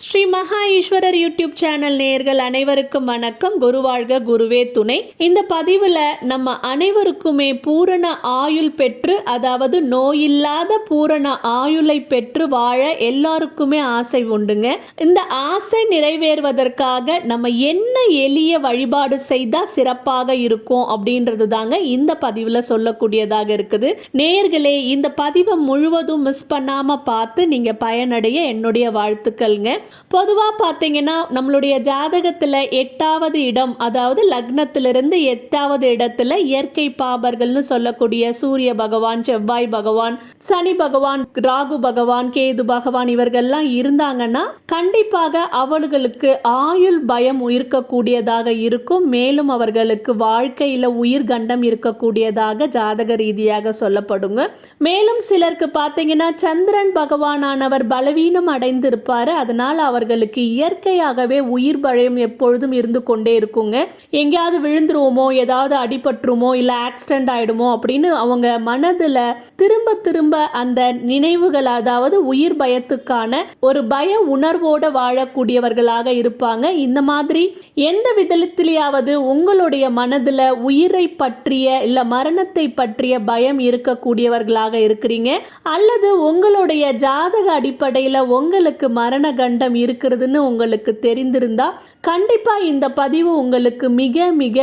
ஸ்ரீ மகா Eswarar YouTube channel நேயர்கள் அனைவருக்கும் வணக்கம். குருவாழ்க குருவே துணை. இந்த பதிவில் நம்ம அனைவருக்குமே பூரண ஆயுள் பெற்று அதாவது நோயில்லாத பூரண ஆயுளை பெற்று வாழ எல்லாருக்குமே ஆசை உண்டுங்க. இந்த ஆசை நிறைவேறுவதற்காக நம்ம என்ன எளிய வழிபாடு செய்தால் சிறப்பாக இருக்கும் அப்படின்றது தாங்க இந்த பதிவில் சொல்லக்கூடியதாக இருக்குது. நேயர்களே இந்த பதிவை முழுவதும் மிஸ் பண்ணாமல் பார்த்து நீங்கள் பயனடைய என்னுடைய வாழ்த்துக்கள்ங்க. பொதுவாக பார்த்தீங்கன்னா நம்மளுடைய ஜாதகத்தில் எட்டாவது இடம் அதாவது லக்னத்திலிருந்து எட்டாவது இடத்துல இயற்கை பாபர்கள்னு சொல்லக்கூடிய சூரிய பகவான் செவ்வாய் பகவான் சனி பகவான் ராகு பகவான் கேது பகவான் இவர்கள்லாம் இருந்தாங்கன்னா கண்டிப்பாக அவர்களுக்கு ஆயுள் பயம் இருக்கக்கூடியதாக இருக்கும். மேலும் அவர்களுக்கு வாழ்க்கையில் உயிர் கண்டம் இருக்கக்கூடியதாக ஜாதக ரீதியாக சொல்லப்படுங்க. மேலும் சிலருக்கு பார்த்தீங்கன்னா சந்திரன் பகவானானவர் பலவீனம் அடைந்திருப்பார். அதனால் அவர்களுக்கு இயற்கையாகவே உயிர் பயம் எப்பொழுதும் இருந்து கொண்டே இருக்குங்க. எங்கேயாவது விழுந்துருவோமோ ஏதாவது அடிபட்டுருமோ இல்லை ஆக்சிடென்ட் ஆயிடுமோ அப்படின்னு அவங்க மனதில் திரும்ப திரும்ப அந்த நினைவுகள் அதாவது உயிர் பயத்துக்கான ஒரு பய உணர்வோடு வாழக்கூடியவர்களாக இருப்பாங்க. இந்த மாதிரி எந்த விதத்திலேயாவது உங்களுடைய மனதில் உயிரை பற்றிய இல்லை மரணத்தை பற்றிய பயம் இருக்கக்கூடியவர்களாக இருக்கிறீங்க. அல்லது உங்களுடைய ஜாதக அடிப்படையில் உங்களுக்கு மரண கண்டம் இருக்கிறதுன்னு உங்களுக்கு தெரிந்திருந்தா கண்டிப்பா இந்த பதிவு உங்களுக்கு மிக மிக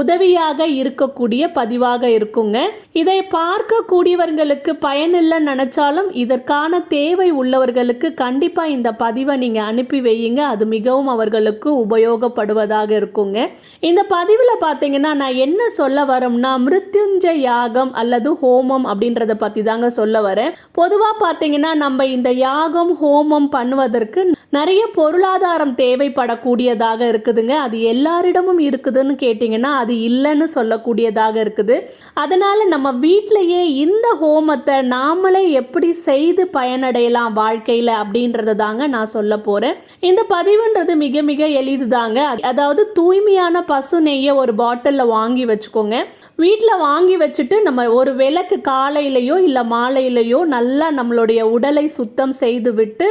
உதவியாக இருக்கக்கூடிய பதிவாக இருக்குங்க. இதை பார்க்கக்கூடியவர்களுக்கு பயனில்லை நினைச்சாலும் இதற்கான தேவை உள்ளவர்களுக்கு கண்டிப்பா இந்த பதிவை நீங்க அனுப்பி வையுங்க. அது மிகவும் அவர்களுக்கு உபயோகப்படுவதாக இருக்குங்க. இந்த பதிவில் பார்த்தீங்கன்னா நான் என்ன சொல்ல வரோம்னா மிருத்யுஞ்சய யாகம் அல்லது ஹோமம் அப்படின்றத பற்றி தாங்க சொல்ல வரேன். பொதுவாக பார்த்தீங்கன்னா நம்ம இந்த யாகம் ஹோமம் பண்ணுவதற்கு நிறைய பொருளாதாரம் தேவைப்படக்கூடியதாக இருக்குதுங்க. அது எல்லாரிடமும் இருக்குதுன்னு கேட்டிங்கன்னா அது இல்லைன்னு சொல்லக்கூடியதாக இருக்குது. அதனால் நம்ம வீட்டிலையே இந்த ஹோமத்தை நாமளே எப்படி செய்து பயனடையலாம் வாழ்க்கையில் அப்படின்றத தாங்க நான் சொல்ல போகிறேன் இந்த பதிவுன்றது மிக மிக எளிது தாங்க. அதாவது தூய்மையான பசு நெய்யை ஒரு பாட்டிலில் வாங்கி வச்சுக்கோங்க. வீட்டில் வாங்கி வச்சுட்டு நம்ம ஒரு விளக்கு காலையிலையோ இல்லை மாலையிலையோ நல்லா நம்மளுடைய உடலை சுத்தம் செய்து விட்டு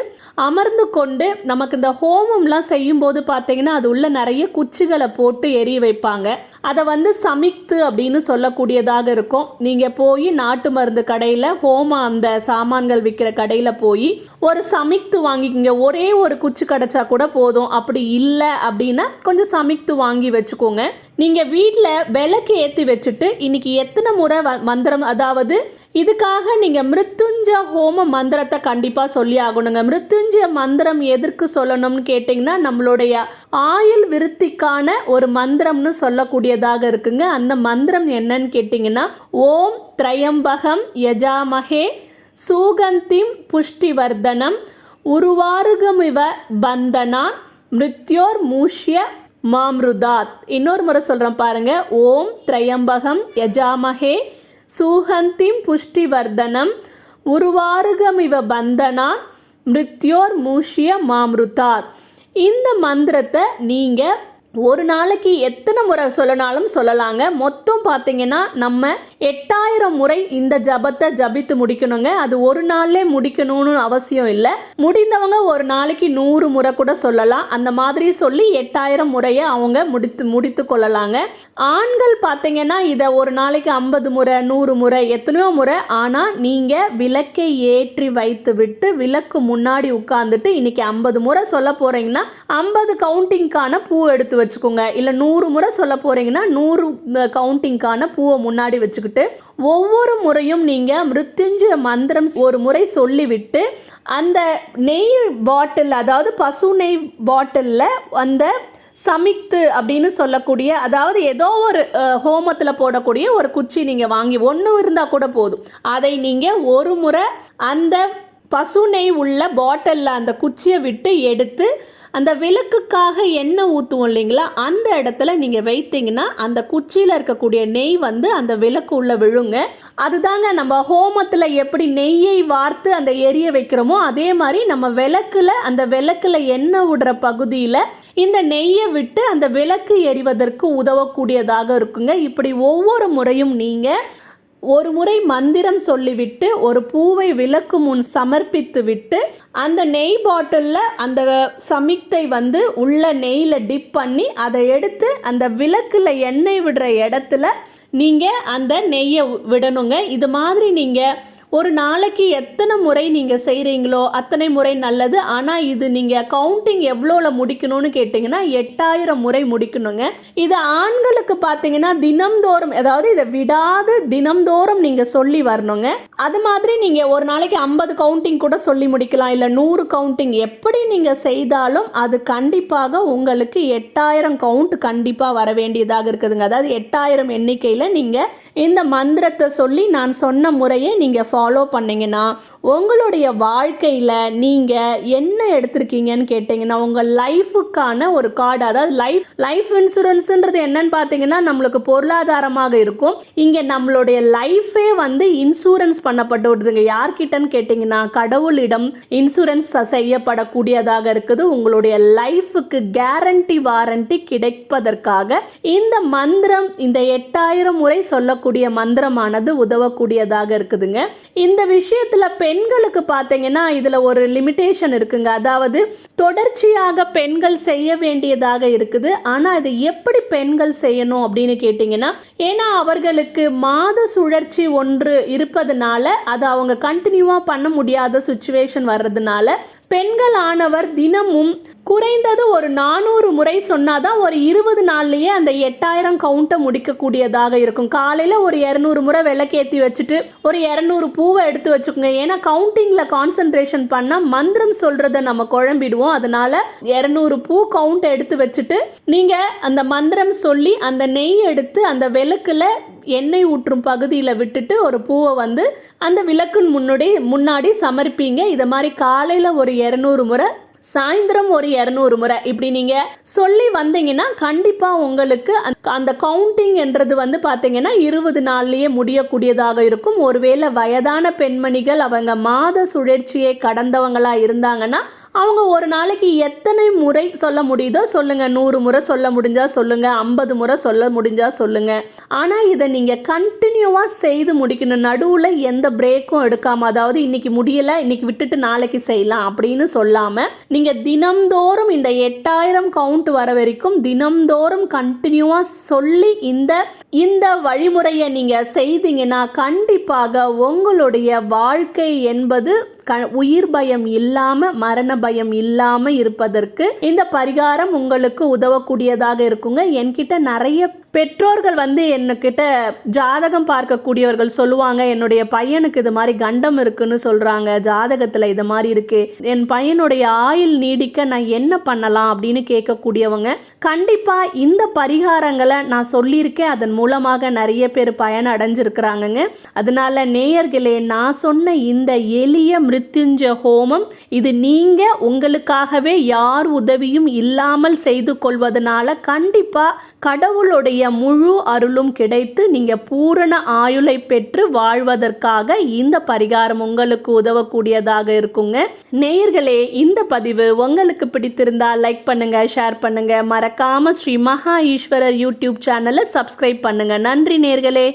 அமர்ந்து கொண்டு நமக்கு இந்த ஹோமம்லாம் செய்யும்போது பார்த்தீங்கன்னா அது உள்ள நிறைய குச்சிகளை போட்டு எரிய வைப்பாங்க. அதை வந்து சமிக்து அப்படின்னு சொல்லக்கூடியதாக இருக்கும். நீங்கள் போய் நாட்டு மருந்து கடையில் ஹோம அந்த சாமான்கள் விற்கிற கடையில் போய் ஒரு சமிக்து வாங்கிக்கோங்க. ஒரே ஒரு குச்சி கிடச்சா கூட போதும். அப்படி இல்லை அப்படின்னா கொஞ்சம் சமிக்து வாங்கி வச்சுக்கோங்க. நீங்கள் வீட்டில் விளக்கு ஏற்றி வச்சுட்டு இன்னைக்கு எத்தனை முறை வ- மந்திரம் அதாவது இதுக்காக நீங்கள் மிருத்துஞ்ச ஹோம மந்திரத்தை கண்டிப்பாக சொல்லி ஆகணுங்க. மிருத்துஞ்சய மந்திரம் எதற்கு சொல்லணும்னு கேட்டிங்கன்னா நம்மளுடைய ஆயுள் விருத்திக்கான ஒரு மந்திரம்னு சொல்லக்கூடியதாக இருக்குங்க. அந்த மந்திரம் என்னன்னு கேட்டிங்கன்னா ஓம் திரையம்பகம் யஜாமகே சூகந்திம் புஷ்டிவர்தனம் உருவாருகமிவ பந்தனான் மிருத்யோர் மூஷ்ய மாம்ருதாத். இன்னொரு முறை சொல்கிறேன் பாருங்கள் ஓம் திரையம்பகம் யஜாமகே சூகந்திம் புஷ்டிவர்தனம் உருவாருகமிவ பந்தனான் மிருத்யோர் மூஷிய மாமிருத்தார். இந்த மந்திரத்தை நீங்கள் ஒரு நாளைக்கு எத்தனை முறை சொல்லனாலும் சொல்லலாங்க. மொத்தம் பார்த்தீங்கன்னா நம்ம எட்டாயிரம் முறை இந்த ஜபத்தை ஜபித்து முடிக்கணுங்க. அது ஒரு நாள்லே முடிக்கணும்னு அவசியம் இல்லை. முடிந்தவங்க ஒரு நாளைக்கு நூறு முறை கூட சொல்லலாம். அந்த மாதிரி சொல்லி எட்டாயிரம் முறையை அவங்க முடித்து முடித்து கொள்ளலாங்க. ஆண்கள் பார்த்தீங்கன்னா இதை ஒரு நாளைக்கு ஐம்பது முறை நூறு முறை எத்தனையோ முறை. ஆனால் நீங்கள் விளக்கை ஏற்றி வைத்து விட்டு விளக்கு முன்னாடி உட்காந்துட்டு இன்னைக்கு ஐம்பது முறை சொல்ல போகிறீங்கன்னா ஐம்பது கவுண்டிங்க்கான பூ எடுத்து வச்சுக்கோங்க. இல்லை நூறு முறை சொல்ல போகிறீங்கன்னா நூறு கவுண்டிங்க்கான பூவை முன்னாடி வச்சுக்கிட்டு ஒவ்வொரு முறையும் நீங்கள் மிருத்யுஞ்சய மந்திரம் ஒரு முறை சொல்லிவிட்டு அந்த நெய் பாட்டில் அதாவது பசு நெய் பாட்டிலில் அந்த சமிக்து அப்படின்னு சொல்லக்கூடிய அதாவது ஏதோ ஒரு ஹோமத்தில் போடக்கூடிய ஒரு குச்சி நீங்கள் வாங்கி ஒன்று இருந்தால் கூட போதும். அதை நீங்கள் ஒரு முறை அந்த பசு நெய் உள்ள பாட்டிலில் அந்த குச்சியை விட்டு எடுத்து அந்த விளக்குக்காக எண்ணெய் ஊற்றுவோம் இல்லைங்களா? அந்த இடத்துல நீங்கள் வைத்தீங்கன்னா அந்த குச்சியில் இருக்கக்கூடிய நெய் வந்து அந்த விளக்கு உள்ள விழுங்க. அதுதாங்க நம்ம ஹோமத்தில் எப்படி நெய்யை வார்த்து அந்த எரிய வைக்கிறோமோ அதே மாதிரி நம்ம விளக்குல அந்த விளக்குல எண்ணெய் விடுற பகுதியில் இந்த நெய்யை விட்டு அந்த விளக்கு எரிவதற்கு உதவக்கூடியதாக இருக்குங்க. இப்படி ஒவ்வொரு முறையும் நீங்கள் ஒரு முறை மந்திரம் சொல்லிவிட்டு ஒரு பூவை விளக்கு முன் சமர்ப்பித்து விட்டு அந்த நெய் பாட்டிலில் அந்த சமிக்தை வந்து உள்ள நெய்யில் டிப் பண்ணி அதை எடுத்து அந்த விளக்கில் எண்ணெய் விடுற இடத்துல நீங்கள் அந்த நெய்யை விடணுங்க. இது மாதிரி நீங்கள் ஒரு நாளைக்கு எத்தனை முறை நீங்கள் செய்கிறீங்களோ அத்தனை முறை நல்லது. ஆனால் இது நீங்கள் கவுண்டிங் எவ்வளோவில் முடிக்கணும்னு கேட்டிங்கன்னா எட்டாயிரம் முறை முடிக்கணுங்க. இது ஆண்களுக்கு பார்த்தீங்கன்னா தினம்தோறும் அதாவது இதை விடாது தினம்தோறும் நீங்கள் சொல்லி வரணுங்க. அது மாதிரி நீங்கள் ஒரு நாளைக்கு ஐம்பது கவுண்டிங் கூட சொல்லி முடிக்கலாம். இல்லை நூறு கவுண்டிங் எப்படி நீங்கள் செய்தாலும் அது கண்டிப்பாக உங்களுக்கு எட்டாயிரம் கவுண்ட் கண்டிப்பாக வர வேண்டியதாக இருக்குதுங்க. அதாவது எட்டாயிரம் எண்ணிக்கையில் நீங்கள் இந்த மந்திரத்தை சொல்லி நான் சொன்ன முறையை நீங்கள் ஃபாலோ ஃபாலோ பண்ணிங்கன்னா உங்களுடைய வாழ்க்கையில் நீங்கள் என்ன எடுத்திருக்கீங்கன்னு கேட்டிங்கன்னா உங்கள் லைஃபுக்கான ஒரு கார்டு அதாவது லைஃப் லைஃப் இன்சூரன்ஸுன்றது என்னன்னு பார்த்தீங்கன்னா நம்மளுக்கு பொருளாதாரமாக இருக்கும். இங்கே நம்மளுடைய லைஃபே வந்து இன்சூரன்ஸ் பண்ணப்பட்டு விடுதுங்க. யார்கிட்டன்னு கேட்டிங்கன்னா கடவுளிடம் இன்சூரன்ஸ் செய்யப்படக்கூடியதாக இருக்குது. உங்களுடைய லைஃபுக்கு கேரண்டி வாரண்டி கிடைப்பதற்காக இந்த மந்திரம் இந்த எட்டாயிரம் முறை சொல்லக்கூடிய மந்திரமானது உதவக்கூடியதாக இருக்குதுங்க. இந்த விஷயத்தில் பெண்களுக்கு பார்த்தீங்கன்னா இதில் ஒரு லிமிட்டேஷன் இருக்குங்க. அதாவது தொடர்ச்சியாக பெண்கள் செய்ய வேண்டியதாக இருக்குது. ஆனால் இது எப்படி பெண்கள் செய்யணும் அப்படின்னு கேட்டிங்கன்னா ஏன்னா அவர்களுக்கு மாத சுழற்சி ஒன்று இருப்பதுனால அதை அவங்க கண்டினியூவாக பண்ண முடியாத சுச்சுவேஷன் வர்றதுனால பெண்களானவர் தினமும் குறைந்தது ஒரு நானூறு முறை சொன்னாதான் ஒரு இருபது நாள்லயே அந்த எட்டாயிரம் கவுண்ட்டை முடிக்கக்கூடியதாக இருக்கும். காலையில் ஒரு இரநூறு முறை விளக்கேற்றி வச்சுட்டு ஒரு இரநூறு பூவை எடுத்து வச்சுக்கோங்க. ஏன்னா கவுண்டிங்கில் கான்சன்ட்ரேஷன் பண்ணால் மந்திரம் சொல்கிறத நம்ம குழம்பிடுவோம். அதனால இரநூறு பூ கவுண்ட் எடுத்து வச்சுட்டு நீங்கள் அந்த மந்திரம் சொல்லி அந்த நெய் எடுத்து அந்த விளக்குல எண்ணெய் ஊற்றும் பகுதியில் விட்டுட்டு ஒரு பூவை வந்து அந்த விளக்குன் முன்னாடி முன்னாடி சமர்ப்பீங்க. இதை மாதிரி காலையில் ஒரு இரநூறு முறை சாயந்தரம் ஒரு இரநூறு முறை இப்படி நீங்கள் சொல்லி வந்தீங்கன்னா கண்டிப்பாக உங்களுக்கு அந்த- அந்த கவுண்டிங் என்றது வந்து பார்த்தீங்கன்னா இருபது நாள்லேயே முடியக்கூடியதாக இருக்கும். ஒருவேளை வயதான பெண்மணிகள் அவங்க மாத சுழற்சியை கடந்தவங்களாக இருந்தாங்கன்னா அவங்க ஒரு நாளைக்கு எத்தனை முறை சொல்ல முடியுதோ சொல்லுங்கள் நூறு முறை சொல்ல முடிஞ்சால் சொல்லுங்கள் ஐம்பது முறை சொல்ல முடிஞ்சால் சொல்லுங்கள் ஆனால் இதை நீங்கள் கண்டினியூவாக செய்து முடிக்கணும். நடுவில் எந்த பிரேக்கும் எடுக்காமல் அதாவது இன்னைக்கு முடியலை இன்னைக்கு விட்டுட்டு நாளைக்கு செய்யலாம் அப்படின்னு சொல்லாமல் நீங்கள் தினம்தோறும் இந்த எட்டாயிரம் கவுண்ட் வர வரைக்கும் தினம்தோறும் கண்டினியூவாக சொல்லி இந்த இந்த வழிமுறையை நீங்கள் செய்தீங்கன்னா கண்டிப்பாக உங்களுடைய வாழ்க்கை என்பது க உயிர் பயம் இல்லாமல் மரண பயம் இல்லாமல் இருப்பதற்கு இந்த பரிகாரம் உங்களுக்கு உதவக்கூடியதாக இருக்குங்க. என்கிட்ட நிறைய பெற்றோர்கள் வந்து என்கிட்ட ஜாதகம் பார்க்கக்கூடியவர்கள் சொல்லுவாங்க என்னுடைய பையனுக்கு இது மாதிரி கண்டம் இருக்குன்னு சொல்கிறாங்க ஜாதகத்தில் இது மாதிரி இருக்கு. என் பையனுடைய ஆயுள் நீடிக்க நான் என்ன பண்ணலாம்? அப்படின்னு கேட்கக்கூடியவங்க. கண்டிப்பாக இந்த பரிகாரங்களை நான் சொல்லியிருக்கேன். அதன் மூலமாக நிறைய பேர் பயன் அடைஞ்சிருக்கிறாங்கங்க அதனால நேயர்களே நான் சொன்ன இந்த எளிய மிருத்யுஞ்ச ஹோமம். இது நீங்கள் உங்களுக்காகவே யார் உதவியும் இல்லாமல் செய்து கொள்வதனால கண்டிப்பாக கடவுளுடைய முழு அருளும் கிடைத்து நீங்கள் பூரண ஆயுளை பெற்று வாழ்வதற்காக இந்த பரிகாரம் உங்களுக்கு உதவக்கூடியதாக இருக்குங்க. நேயர்களே இந்த பதிவு உங்களுக்கு பிடித்திருந்தா லைக் பண்ணுங்க ஷேர் பண்ணுங்க. மறக்காம ஸ்ரீ மகா ஈஸ்வரர் யூடியூப் சேனலை சப்ஸ்கிரைப் பண்ணுங்க. நன்றி நேர்களே